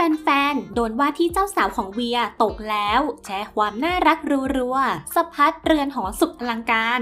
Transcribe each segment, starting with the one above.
แฟนๆ โดนว่าที่เจ้าสาวของเวียตกแล้ว แชร์ความน่ารักรัวๆสะพัดเรือนหอสุดอลังการ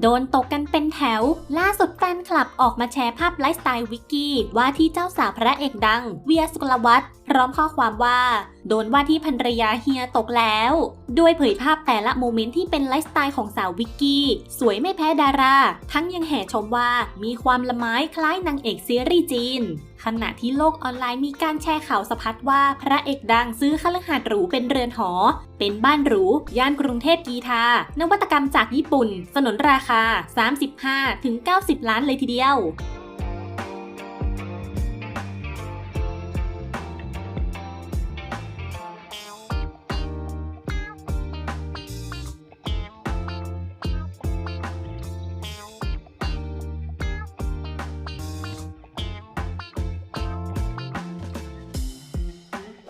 โดนตกกันเป็นแถว ล่าสุดแฟนคลับออกมาแชร์ภาพไลฟ์สไตล์วิกกี้ ว่าที่เจ้าสาวพระเอกดัง เวียสุกลวัฒน์ ร้อมข้อความว่า โดนว่าที่ภรรยาเฮียตกแล้ว ด้วยเผยภาพแต่ละโมเมนต์ที่เป็นไลฟ์สไตล์ของสาววิกกี้ สวยไม่แพ้ดารา ทั้งยังแห่ชมว่ามีความละไม้คล้ายนางเอกซีรีส์จีน ขณะที่โลกออนไลน์มีการแชร์ข่าวสะพัดว่าพระเอกดังซื้อคฤหาสน์หรูเป็นเรือนหอ เป็นบ้านหรู ย่านกรุงเทพกีทา นวัตกรรมจากญี่ปุ่น สนนราคา 35-90 ล้านเลยทีเดียว